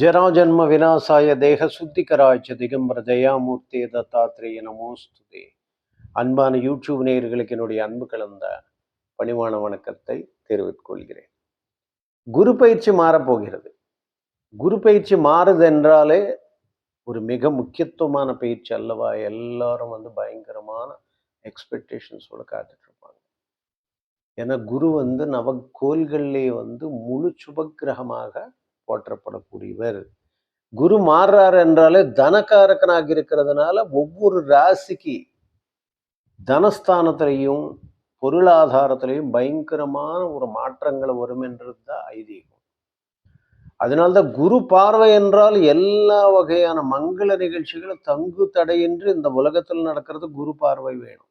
ஜராஜன்ம விநாசாய தேக சுத்திகராய்ச்ச திகம்பர ஜெயாமூர்த்தி தத்தாத்ரேய நமோஸ்துதி அன்பான யூடியூப் நேயர்களுக்கு என்னுடைய அன்பு கலந்த பணிவான வணக்கத்தை தெரிவித்துக் கொள்கிறேன். குரு பயிற்சி மாறப்போகிறது. குரு பயிற்சி மாறுது என்றாலே ஒரு மிக முக்கியத்துவமான பயிற்சி அல்லவா? எல்லாரும் வந்து பயங்கரமான எக்ஸ்பெக்டேஷன்ஸோட காத்துட்டு இருப்பாங்க ஏன்னா குரு வந்து நவக்கோள்களிலே வந்து முழு சுபக்கிரகமாக போற்றப்படக்கூடியவர். குரு மாறுறார் என்றாலே தனக்காரக்கனாக இருக்கிறதுனால ஒவ்வொரு ராசிக்கு தனஸ்தானத்திலையும் பொருளாதாரத்திலையும் பயங்கரமான ஒரு மாற்றங்கள் வரும் என்றது தான் ஐதீகம். அதனால்தான் குரு பார்வை என்றால் எல்லா வகையான மங்கள நிகழ்ச்சிகளும் தங்கு தடையின்றி இந்த உலகத்தில் நடக்கிறது குரு பார்வை வேணும்.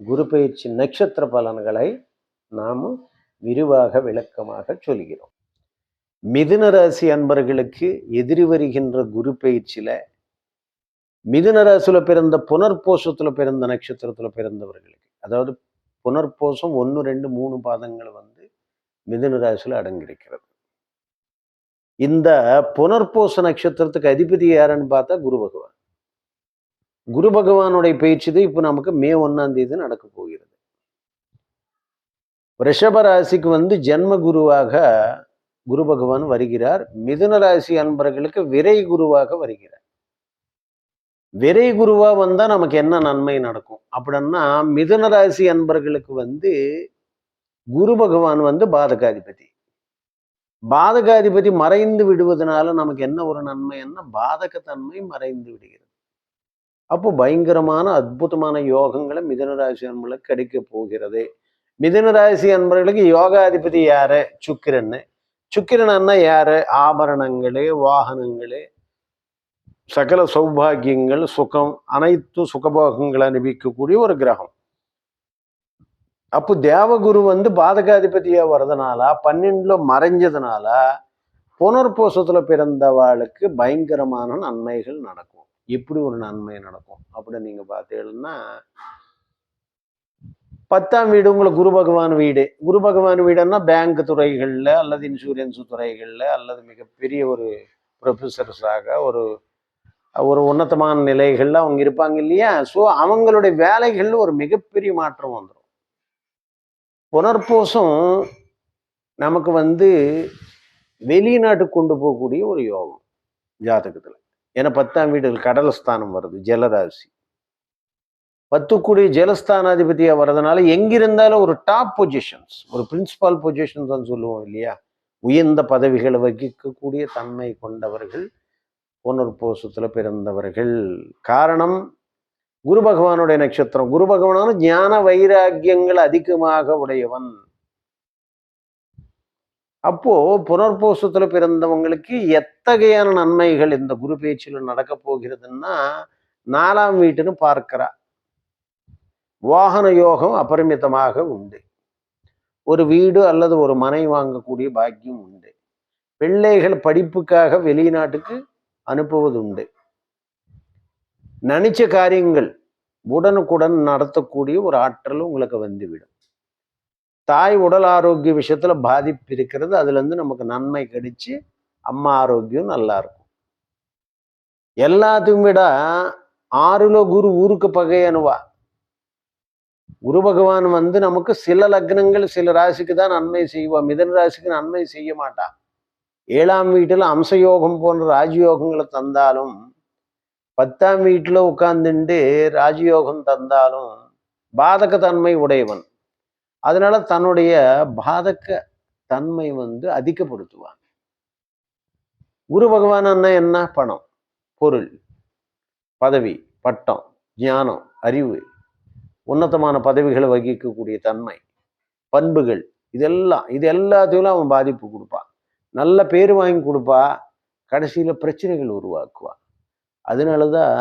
குரு பயிற்சி நட்சத்திர பலன்களை நாம் விரிவாக விளக்கமாக சொல்கிறோம். மிதுன ராசி அன்பர்களுக்கு எதிரி வருகின்ற குரு பயிற்சியில் மிதுன ராசியில் பிறந்த புனர்போஷத்துல பிறந்த நட்சத்திரத்துல பிறந்தவர்களுக்கு அதாவது புனர்போஷம் ஒன்று ரெண்டு மூணு பாதங்கள் வந்து மிதுன ராசியில் அடங்கியிருக்கிறது. இந்த புனர்போச நட்சத்திரத்துக்கு அதிபதி யாருன்னு பார்த்தா குரு பகவான். குரு பகவானுடைய பயிற்சி தான் இப்போ நமக்கு மே ஒன்னாம் தேதி நடக்க போகிறது. ரிஷப ராசிக்கு வந்து ஜென்ம குருவாக குரு பகவான் வருகிறார். மிதுன ராசி அன்பர்களுக்கு விரை குருவாக வருகிறார். விரை குருவா வந்தா நமக்கு என்ன நன்மை நடக்கும்? அப்படின்னா மிதுன ராசி அன்பர்களுக்கு வந்து குரு பகவான் வந்து பாதகாதிபதி. பாதகாதிபதி மறைந்து விடுவதனால நமக்கு என்ன ஒரு நன்மைன்னா பாதகத்தன்மை மறைந்து விடுகிறது. அப்போ பயங்கரமான அற்புதமான யோகங்களை மிதனராசி அன்பர்களுக்கு கிடைக்க போகிறது. மிதனராசி அன்பர்களுக்கு யோகாதிபதி யாரு? சுக்கிரன்னு. சுக்கிரன்னா யாரு? ஆபரணங்களே வாகனங்களே சகல சௌபாகியங்கள் சுகம் அனைத்து சுகபோகங்களை அனுபவிக்கக்கூடிய ஒரு கிரகம். அப்போ தேவகுரு வந்து பாதகாதிபதியா வர்றதுனால பன்னெண்டுல மறைஞ்சதுனால புனர்போசத்துல பிறந்தவாளுக்கு பயங்கரமான நன்மைகள் நடக்கும். எப்படி ஒரு நன்மை நடக்கும். அப்படின்னு நீங்க பார்த்தீங்கன்னா பத்தாம் வீடு உங்களுக்கு குரு பகவான் வீடு. குரு பகவான் வீடுன்னா பேங்க் துறைகளில் அல்லது இன்சூரன்ஸ் துறைகளில் அல்லது மிகப்பெரிய ஒரு ப்ரொஃபஸர்ஸாக ஒரு ஒரு உன்னதமான நிலைகளில் அவங்க இருப்பாங்க இல்லையா? ஸோ அவங்களுடைய வேலைகளில் ஒரு மிகப்பெரிய மாற்றம் வந்துடும் புனர்பூசம் நமக்கு வந்து வெளிநாட்டுக்கு கொண்டு போகக்கூடிய ஒரு யோகம் ஜாதகத்தில். ஏன்னா பத்தாம் வீட்டில் கடல் ஸ்தானம் வருது ஜலராசி. பத்துக்குடி ஜலஸ்தானாதிபதியாக வர்றதுனால எங்கிருந்தாலும் ஒரு டாப் பொசிஷன்ஸ் ஒரு பிரின்சிபால் பொசிஷன்ஸ் சொல்லுவோம் இல்லையா? உயர்ந்த பதவிகளை வகிக்கக்கூடிய தன்மை கொண்டவர்கள் புனர்போசத்தில் பிறந்தவர்கள். காரணம் குரு பகவானுடைய நட்சத்திரம். குரு பகவானான ஞான வைராக்கியங்கள் அதிகமாக உடையவன். அப்போ புனர்போசத்துல பிறந்தவங்களுக்கு எத்தகையான நன்மைகள் இந்த குரு பேச்சில் நடக்க போகிறதுன்னா நாலாம் வீட்டுன்னு பார்க்கிறா. வாகன யோகம் அபரிமிதமாக உண்டு. ஒரு வீடு அல்லது ஒரு மனை வாங்கக்கூடிய பாக்கியம் உண்டு. பிள்ளைகள் படிப்புக்காக வெளிநாட்டுக்கு அனுப்புவது உண்டு நினைச்ச காரியங்கள் உடனுக்குடன் நடத்தக்கூடிய ஒரு ஆற்றல் உங்களுக்கு வந்துவிடும். தாய் உடல் ஆரோக்கிய விஷயத்துல பாதிப்பு இருக்கிறது. அதுல இருந்து நமக்கு நன்மை கிடைச்சு அம்மா ஆரோக்கியம் நல்லா இருக்கும். எல்லாத்தையும் விட ஆறுல குரு ஊருக்கு பகையனுவா. குரு பகவான் வந்து நமக்கு சில லக்னங்கள் சில ராசிக்கு தான் நன்மை செய்வான் மிதன ராசிக்கு நன்மை செய்ய மாட்டான் ஏழாம் வீட்டில் அம்சயோகம் போன்ற ராஜயோகங்களை தந்தாலும் பத்தாம் வீட்டில் உட்கார்ந்துட்டு ராஜயோகம் தந்தாலும் பாதகத்தன்மை தன்மை உடையவன். அதனால தன்னுடைய பாதக தன்மை வந்து அதிகப்படுத்துவான் குரு பகவான் என்ன? பணம் பொருள் பதவி பட்டம் ஞானம் அறிவு உன்னதமான பதவிகளை வகிக்கக்கூடிய தன்மை பண்புகள் இதெல்லாம் இது எல்லாத்தையும் அவன் பாதிப்பு கொடுப்பான். நல்ல பேர் வாங்கி கொடுப்பா கடைசியில் பிரச்சனைகள் உருவாக்குவா அதனாலதான்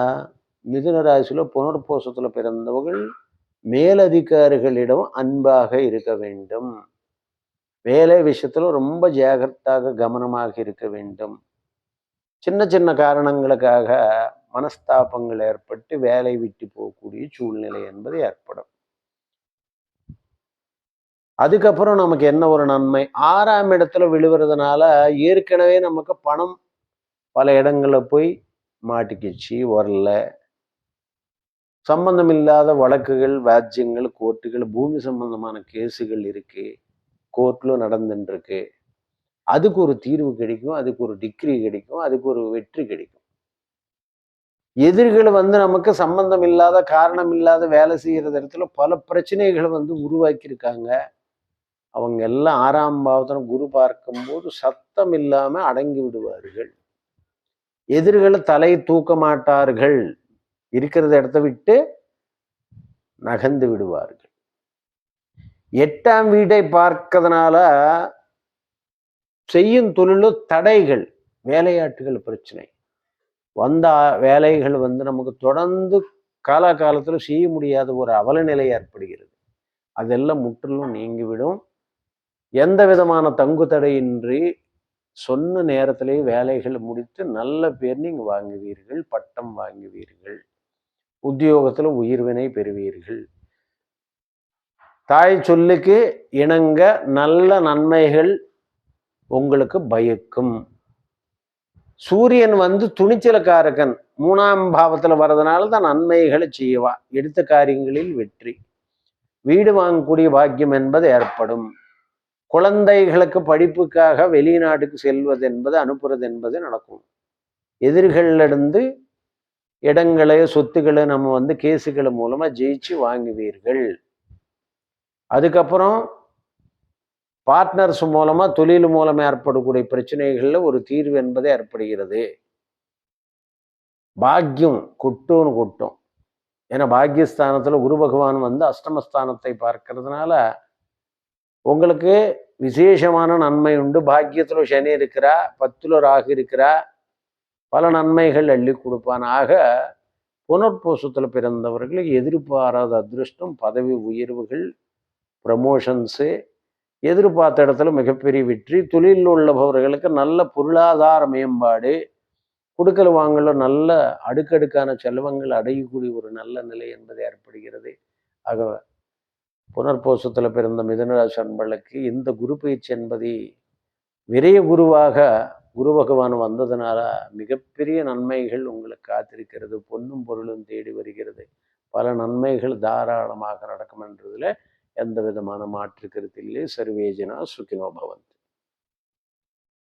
மிதுன ராசியில் புனர்போசத்தில் பிறந்தவர்கள் மேலதிகாரிகளிடம் அன்பாக இருக்க வேண்டும். வேலை விஷயத்துல ரொம்ப ஜாகிரத்தாக கவனமாக இருக்க வேண்டும். சின்ன சின்ன காரணங்களுக்காக மனஸ்தாபங்கள் ஏற்பட்டு வேலை விட்டு போகக்கூடிய சூழ்நிலை என்பது ஏற்படும். அதுக்கப்புறம் நமக்கு என்ன ஒரு நன்மை? ஆறாம் இடத்துல விழுவுறதுனால ஏற்கனவே நமக்கு பணம் பல இடங்களில் போய் மாட்டிக்கிச்சு வரல. சம்பந்தம் இல்லாத வழக்குகள் வாஜ்யங்கள் கோர்ட்டுகள் பூமி சம்பந்தமான கேஸுகள் இருக்கு கோர்ட்டில் நடந்துட்டுருக்கு அதுக்கு ஒரு தீர்வு கிடைக்கும் அதுக்கு ஒரு டிகிரி கிடைக்கும் அதுக்கு ஒரு வெற்றி கிடைக்கும். எதிரிகள் வந்து நமக்கு சம்பந்தம் இல்லாத காரணம் இல்லாத வேலை செய்யற இடத்துல பல பிரச்சனைகளை வந்து உருவாக்கியிருக்காங்க. அவங்க எல்லாம் ஆறாம் பாவத்தனம் குரு பார்க்கும்போது சத்தம் இல்லாமல் அடங்கி விடுவார்கள். எதிர்களை தலை தூக்க மாட்டார்கள். இருக்கிறத இடத்த விட்டு நகர்ந்து விடுவார்கள். எட்டாம் வீட்டை பார்க்கறதுனால செய்யும் தொழிலும் தடைகள் வேலையாட்டுகள் பிரச்சனை. வந்த வேலைகள் வந்து நமக்கு தொடர்ந்து காலாகாலத்துல செய்ய முடியாத ஒரு அவலநிலை ஏற்படுகிறது. அதெல்லாம் முற்றிலும் நீங்கிவிடும். எந்த விதமான தங்கு தடையின்றி சொன்ன நேரத்திலேயே வேலைகள் முடித்து நல்ல பேர் நீங்கள் வாங்குவீர்கள் பட்டம் வாங்குவீர்கள். உத்தியோகத்தில் உயிர்வினை பெறுவீர்கள். தாய் சொல்லுக்கு இணங்க நல்ல நன்மைகள் உங்களுக்கு பயக்கும். சூரியன் வந்து துணிச்சலக்காரகன். மூணாம் பாவத்தில் வர்றதுனால தான் நன்மைகளை செய்வா. எடுத்த காரியங்களில் வெற்றி. வீடு வாங்கக்கூடிய பாக்கியம் என்பது ஏற்படும். குழந்தைகளுக்கு படிப்புக்காக வெளிநாட்டுக்கு செல்வது என்பது அனுப்புறது என்பது நடக்கும். எதிர்களிலிருந்து இடங்களை சொத்துக்களை நம்ம வந்து கேஸுகள் மூலமாக ஜெயிச்சு வாங்குவீர்கள். அதுக்கப்புறம் பார்ட்னர்ஸ் மூலமாக தொழில் மூலம் ஏற்படக்கூடிய பிரச்சனைகளில் ஒரு தீர்வு என்பது ஏற்படுகிறது. பாக்கியம் கொட்டும்னு கொட்டும். ஏன்னா பாக்கியஸ்தானத்தில் குரு பகவான் வந்து அஷ்டமஸ்தானத்தை பார்க்கறதுனால உங்களுக்கு விசேஷமான நன்மை உண்டு. பாக்கியத்தில் சனி இருக்கிறா பத்துல ராகு இருக்கிறா பல நன்மைகள் அள்ளி கொடுப்பான். ஆக புனர்பூசத்தில் பிறந்தவர்களுக்கு எதிர்பாராத அதிருஷ்டம் பதவி உயர்வுகள் ப்ரமோஷன்ஸு எதிர்பார்த்த இடத்துல மிகப்பெரிய வெற்றி தொழிலில் உள்ளவர்களுக்கு நல்ல பொருளாதார மேம்பாடு கொடுக்கல் வாங்கல நல்ல அடுக்கடுக்கான செல்வங்கள் அடையக்கூடிய ஒரு நல்ல நிலை என்பது ஏற்படுகிறது. ஆக புனர்போசத்தில் பிறந்த மிதனராசி அன்பர்களுக்கு இந்த குரு பயிற்சி என்பதை விரைய குருவாக குரு பகவான் வந்ததுனால மிகப்பெரிய நன்மைகள் உங்களுக்கு காத்திருக்கிறது. பொன்னும் பொருளும் தேடி வருகிறது. பல நன்மைகள் தாராளமாக நடக்கும் என்றதுல எந்த விதமான மாற்று கருத்திலே சர்வேஜனா சுகினோ பவந்தி.